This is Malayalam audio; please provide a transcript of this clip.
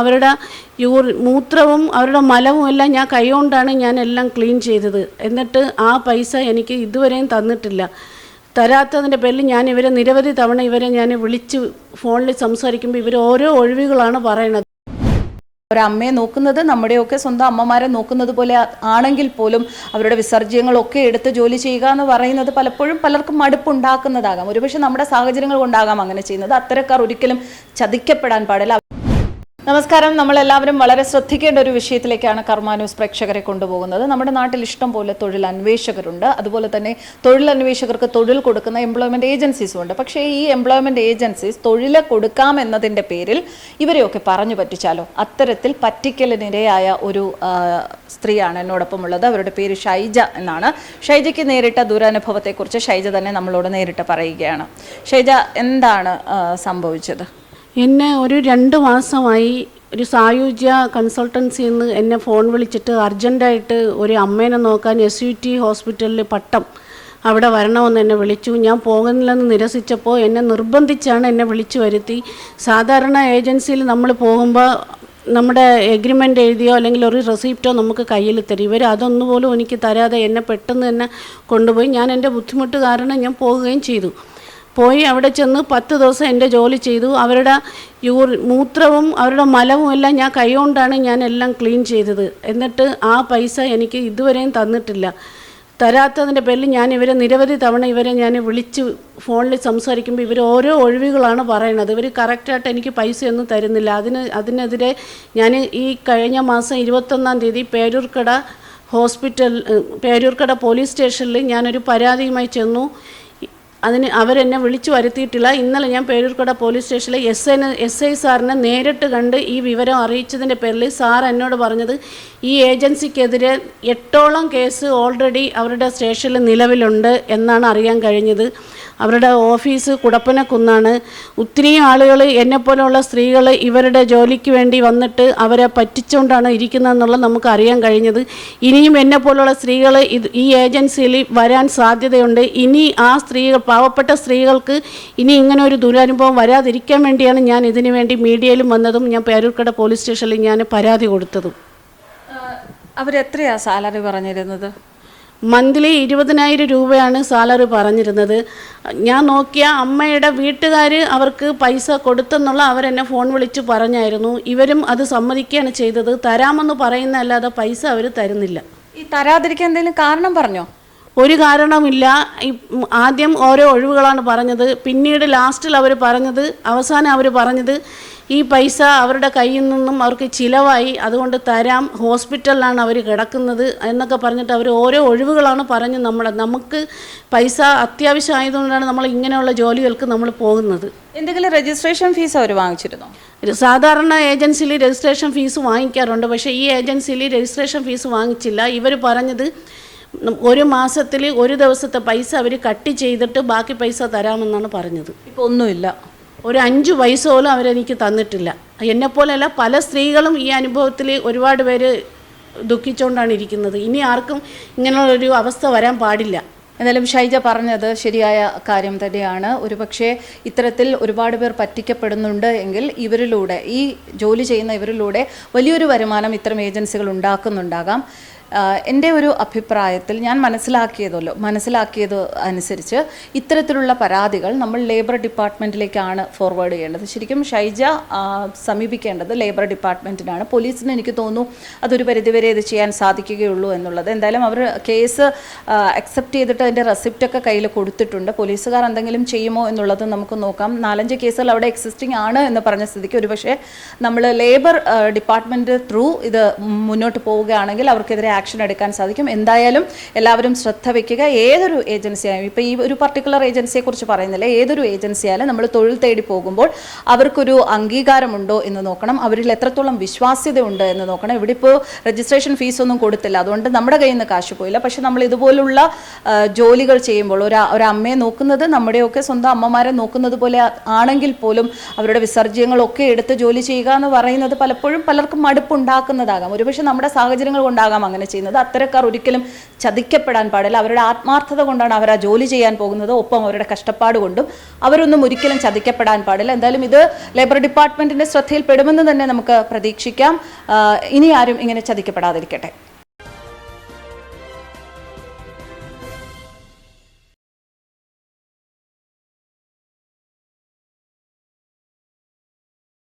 അവരുടെ യൂറി മൂത്രവും അവരുടെ മലവും എല്ലാം ഞാൻ കൈകൊണ്ടാണ് ഞാൻ എല്ലാം ക്ലീൻ ചെയ്തത്. എന്നിട്ട് ആ പൈസ എനിക്ക് ഇതുവരെയും തന്നിട്ടില്ല. തരാത്തതിന്റെ പേരിൽ ഞാൻ ഇവരെ നിരവധി തവണ ഇവരെ ഞാൻ വിളിച്ച് ഫോണിൽ സംസാരിക്കുമ്പോൾ ഇവർ ഓരോ ഒഴിവുകളാണ് പറയണത്. ഒരമ്മയെ നോക്കുന്നത് നമ്മുടെയൊക്കെ സ്വന്തം അമ്മമാരെ നോക്കുന്നത് പോലെ ആണെങ്കിൽ പോലും അവരുടെ വിസർജ്യങ്ങളൊക്കെ എടുത്ത് ജോലി ചെയ്യുക എന്ന് പറയുന്നത് പലപ്പോഴും പലർക്കും മടുപ്പുണ്ടാക്കുന്നതാകാം. ഒരുപക്ഷെ നമ്മുടെ സാഹചര്യങ്ങൾ കൊണ്ടാകാം അങ്ങനെ ചെയ്യുന്നത്. അത്തരക്കാർ ഒരിക്കലും ചതിക്കപ്പെടാൻ പാടില്ല. നമസ്കാരം. നമ്മൾ എല്ലാവരും വളരെ ശ്രദ്ധിക്കേണ്ട ഒരു വിഷയത്തിലേക്കാണ് കർമ്മ ന്യൂസ് പ്രേക്ഷകരെ കൊണ്ടുപോകുന്നത്. നമ്മുടെ നാട്ടിൽ ഇഷ്ടം പോലെ തൊഴിൽ അന്വേഷകരുണ്ട്. അതുപോലെ തന്നെ തൊഴിൽ അന്വേഷകർക്ക് തൊഴിൽ കൊടുക്കുന്ന എംപ്ലോയ്മെന്റ് ഏജൻസീസും ഉണ്ട്. പക്ഷേ ഈ എംപ്ലോയ്മെന്റ് ഏജൻസീസ് തൊഴിൽ കൊടുക്കാം എന്നതിന്റെ പേരിൽ ഇവരെയൊക്കെ പറഞ്ഞു പറ്റിച്ചാലോ? അത്തരത്തിൽ പറ്റിക്കലിനിരയായ ഒരു സ്ത്രീയാണ് എന്നോടൊപ്പം ഉള്ളത് അവരുടെ പേര് ഷൈജ എന്നാണ്. ഷൈജയ്ക്ക് നേരിട്ട ദുരനുഭവത്തെക്കുറിച്ച് ഷൈജ തന്നെ നമ്മളോട് നേരിട്ട് പറയുകയാണ്. ഷൈജ എന്താണ് സംഭവിച്ചത്? എന്നെ ഒരു രണ്ട് മാസമായി ഒരു സായുജ്യ കൺസൾട്ടൻസിയിൽ നിന്ന് എന്നെ ഫോൺ വിളിച്ചിട്ട് അർജന്റായിട്ട് ഒരു അമ്മേനെ നോക്കാൻ എസ് യു ടി ഹോസ്പിറ്റലിൽ പട്ടം അവിടെ വരണമെന്ന് എന്നെ വിളിച്ചു. ഞാൻ പോകുന്നില്ലെന്ന് നിരസിച്ചപ്പോൾ എന്നെ നിർബന്ധിച്ചാണ് എന്നെ വിളിച്ചു വരുത്തി. സാധാരണ ഏജൻസിയിൽ നമ്മൾ പോകുമ്പോൾ നമ്മുടെ എഗ്രിമെന്റ് എഴുതിയോ അല്ലെങ്കിൽ ഒരു റെസിപ്റ്റോ നമുക്ക് കയ്യിൽ തരും. ഇവർ അതൊന്നുപോലും എനിക്ക് തരാതെ എന്നെ പെട്ടെന്ന് തന്നെ കൊണ്ടുപോയി. ഞാൻ എന്റെ ബുദ്ധിമുട്ട് കാരണം ഞാൻ പോവുകയും ചെയ്തു. പോയി അവിടെ ചെന്ന് പത്ത് ദിവസം എന്റെ ജോലി ചെയ്തു. അവരുടെ യൂർ മൂത്രവും അവരുടെ മലവും എല്ലാം ഞാൻ കൈകൊണ്ടാണ് ഞാൻ എല്ലാം ക്ലീൻ ചെയ്തത്. എന്നിട്ട് ആ പൈസ എനിക്ക് ഇതുവരെയും തന്നിട്ടില്ല. തരാത്തതിന്റെ പേരിൽ ഞാൻ ഇവരെ നിരവധി തവണ ഇവരെ ഞാൻ വിളിച്ച് ഫോണിൽ സംസാരിക്കുമ്പോൾ ഇവർ ഓരോ ഒഴിവുകളാണ് പറയുന്നത്. ഇവർ കറക്റ്റായിട്ട് എനിക്ക് പൈസയൊന്നും തരുന്നില്ല. അതിന് അതിനെതിരെ ഞാൻ ഈ കഴിഞ്ഞ മാസം ഇരുപത്തൊന്നാം തീയതി പേരൂർക്കട ഹോസ്പിറ്റൽ പേരൂർക്കട പോലീസ് സ്റ്റേഷനിൽ ഞാനൊരു പരാതിയുമായി ചെന്നു. അതിന് അവരെന്നെ വിളിച്ചു വരുത്തിയിട്ടില്ല. ഇന്നലെ ഞാൻ പേരൂർക്കട പോലീസ് സ്റ്റേഷനിലെ എസ് എൻ എസ് ഐ സാറിനെ നേരിട്ട് കണ്ട് ഈ വിവരം അറിയിച്ചതിന്റെ പേരിൽ സാർ എന്നോട് പറഞ്ഞത് ഈ ഏജൻസിക്കെതിരെ എട്ടോളം കേസ് ഓൾറെഡി അവരുടെ സ്റ്റേഷനിൽ നിലവിലുണ്ട് എന്നാണ് അറിയാൻ കഴിഞ്ഞത്. അവരുടെ ഓഫീസ് കുടപ്പനക്കുന്നാണ് ഒത്തിരി ആളുകൾ എന്നെപ്പോലെയുള്ള സ്ത്രീകൾ ഇവരുടെ ജോലിക്ക് വേണ്ടി വന്നിട്ട് അവരെ പറ്റിച്ചുകൊണ്ടാണ് ഇരിക്കുന്നതെന്നുള്ളത് നമുക്ക് അറിയാൻ കഴിഞ്ഞത്. ഇനിയും എന്നെപ്പോലുള്ള സ്ത്രീകൾ ഇത് ഈ ഏജൻസിയിൽ വരാൻ സാധ്യതയുണ്ട്. ഇനി ആ സ്ത്രീകൾ പാവപ്പെട്ട സ്ത്രീകൾക്ക് ഇനി ഇങ്ങനെ ഒരു ദുരനുഭവം വരാതിരിക്കാൻ വേണ്ടിയാണ് ഞാൻ ഇതിനു വേണ്ടി മീഡിയയിലും വന്നതും ഞാൻ പേരൂർക്കട പോലീസ് സ്റ്റേഷനിൽ ഞാൻ പരാതി കൊടുത്തതും. അവരെത്രയാണ് സാലറി പറഞ്ഞിരുന്നത്? മന്ത്ലി ഇരുപതിനായിരം രൂപയാണ് സാലറി പറഞ്ഞിരുന്നത്. ഞാൻ നോക്കിയ അമ്മയുടെ വീട്ടുകാർ അവർക്ക് പൈസ കൊടുത്തെന്നുള്ള അവരെന്നെ ഫോൺ വിളിച്ച് പറഞ്ഞായിരുന്നു. ഇവരും അത് സമ്മതിക്കുകയാണ് ചെയ്തത്. തരാമെന്ന് പറയുന്നതല്ലാതെ പൈസ അവർ തരുന്നില്ല. ഈ തരാതിരിക്കാൻ എന്തെങ്കിലും കാരണം പറഞ്ഞോ? ഒരു കാരണമില്ല ആദ്യം ഓരോ ഒഴിവുകളാണ് പറഞ്ഞത്. പിന്നീട് ലാസ്റ്റിൽ അവർ പറഞ്ഞത് അവസാനം അവർ പറഞ്ഞത് ഈ പൈസ അവരുടെ കയ്യിൽ നിന്നും അവർക്ക് ചിലവായി അതുകൊണ്ട് തരാം ഹോസ്പിറ്റലിലാണ് അവർ കിടക്കുന്നത് എന്നൊക്കെ പറഞ്ഞിട്ട് അവർ ഓരോ ഒഴിവുകളാണ് പറഞ്ഞ് നമ്മളെ നമുക്ക് പൈസ അത്യാവശ്യം ആയതുകൊണ്ടാണ് നമ്മൾ ഇങ്ങനെയുള്ള ജോലികൾക്ക് നമ്മൾ പോകുന്നത്. എന്തെങ്കിലും രജിസ്ട്രേഷൻ ഫീസ് അവർ വാങ്ങിച്ചിരുന്നോ? സാധാരണ ഏജൻസിയിൽ രജിസ്ട്രേഷൻ ഫീസ് വാങ്ങിക്കാറുണ്ട് പക്ഷേ ഈ ഏജൻസിയിൽ രജിസ്ട്രേഷൻ ഫീസ് വാങ്ങിച്ചില്ല. ഇവർ പറഞ്ഞത് ഒരു മാസത്തിൽ ഒരു ദിവസത്തെ പൈസ അവർ കട്ട് ചെയ്തിട്ട് ബാക്കി പൈസ തരാമെന്നാണ് പറഞ്ഞത്. ഇപ്പോൾ ഒന്നുമില്ല. ഒരു അഞ്ച് പൈസ പോലും അവരെനിക്ക് തന്നിട്ടില്ല. എന്നെപ്പോലെയല്ല പല സ്ത്രീകളും ഈ അനുഭവത്തിൽ ഒരുപാട് പേര് ദുഃഖിച്ചുകൊണ്ടാണ് ഇരിക്കുന്നത്. ഇനി ആർക്കും ഇങ്ങനെയുള്ളൊരു അവസ്ഥ വരാൻ പാടില്ല. എന്നാലും ഷൈജ പറഞ്ഞത് ശരിയായ കാര്യം തന്നെയാണ്. ഒരുപക്ഷെ ഇത്തരത്തിൽ ഒരുപാട് പേർ പറ്റിക്കപ്പെടുന്നുണ്ട് എങ്കിൽ ഇവരിലൂടെ ഈ ജോലി ചെയ്യുന്ന ഇവരിലൂടെ വലിയൊരു വരുമാനം ഇത്തരം ഏജൻസികൾ ഉണ്ടാക്കുന്നുണ്ടാകാം. എന്റെ ഒരു അഭിപ്രായത്തിൽ ഞാൻ മനസ്സിലാക്കിയതല്ലോ മനസ്സിലാക്കിയത് അനുസരിച്ച് ഇത്തരത്തിലുള്ള പരാതികൾ നമ്മൾ ലേബർ ഡിപ്പാർട്ട്മെന്റിലേക്കാണ് ഫോർവേഡ് ചെയ്യേണ്ടത്. ശരിക്കും ഷൈജ സമീപിക്കേണ്ടത് ലേബർ ഡിപ്പാർട്ട്മെന്റിനാണ് പോലീസിന് എനിക്ക് തോന്നുന്നു അതൊരു പരിധിവരെ ഇത് ചെയ്യാൻ സാധിക്കുകയുള്ളൂ എന്നുള്ളത്. എന്തായാലും അവർ കേസ് അക്സെപ്റ്റ് ചെയ്തിട്ട് അതിന്റെ റെസിപ്റ്റൊക്കെ കയ്യിൽ കൊടുത്തിട്ടുണ്ട്. പോലീസുകാർ എന്തെങ്കിലും ചെയ്യുമോ എന്നുള്ളത് നമുക്ക് നോക്കാം. നാലഞ്ച് കേസുകൾ അവിടെ എക്സിസ്റ്റിംഗ് ആണ് എന്ന് പറഞ്ഞ സ്ഥിതിക്ക് ഒരുപക്ഷെ നമ്മൾ ലേബർ ഡിപ്പാർട്ട്മെന്റ് ത്രൂ ഇത് മുന്നോട്ട് പോവുകയാണെങ്കിൽ അവർക്കെതിരെ ആക്ഷൻ എടുക്കാൻ സാധിക്കും. എന്തായാലും എല്ലാവരും ശ്രദ്ധ വയ്ക്കുക ഏതൊരു ഏജൻസിയായും ഇപ്പോൾ ഈ ഒരു പർട്ടിക്കുലർ ഏജൻസിയെ കുറിച്ച് പറയുന്നില്ല. ഏതൊരു ഏജൻസിയായാലും നമ്മൾ തൊഴിൽ തേടി പോകുമ്പോൾ അവർക്കൊരു അംഗീകാരമുണ്ടോ എന്ന് നോക്കണം. അവരിൽ എത്രത്തോളം വിശ്വാസ്യതയുണ്ട് എന്ന് നോക്കണം. ഇവിടെ ഇപ്പോൾ രജിസ്ട്രേഷൻ ഫീസ് ഒന്നും കൊടുത്തില്ല. അതുകൊണ്ട് നമ്മുടെ കയ്യിൽ നിന്ന് കാശ് പോയില്ല. പക്ഷെ നമ്മൾ ഇതുപോലുള്ള ജോലികൾ ചെയ്യുമ്പോൾ ഒരു ഒരു അമ്മയെ നോക്കുന്നത് നമ്മുടെയൊക്കെ സ്വന്തം അമ്മമാരെ നോക്കുന്നത് പോലെ ആണെങ്കിൽ പോലും അവരുടെ വിസർജ്യങ്ങളൊക്കെ എടുത്ത് ജോലി ചെയ്യുക എന്ന് പറയുന്നത് പലപ്പോഴും പലർക്കും മടുപ്പുണ്ടാക്കുന്നതാകാം. ഒരുപക്ഷെ നമ്മുടെ സാഹചര്യങ്ങൾ കൊണ്ടാകാം അങ്ങനെ ചെയ്യുന്നത്. അത്തരക്കാർ ഒരിക്കലും ചതിക്കപ്പെടാൻ പാടില്ല. അവരുടെ ആത്മാർത്ഥത കൊണ്ടാണ് അവർ ആ ജോലി ചെയ്യാൻ പോകുന്നത്. ഒപ്പം അവരുടെ കഷ്ടപ്പാട് കൊണ്ടും അവരൊന്നും ഒരിക്കലും ചതിക്കപ്പെടാൻ പാടില്ല. എന്തായാലും ഇത് ലേബർ ഡിപ്പാർട്ട്മെന്റിന്റെ ശ്രദ്ധയിൽപ്പെടുമെന്ന് തന്നെ നമുക്ക് പ്രതീക്ഷിക്കാം. ഇനി ആരും ഇങ്ങനെ ചതിക്കപ്പെടാതിരിക്കട്ടെ.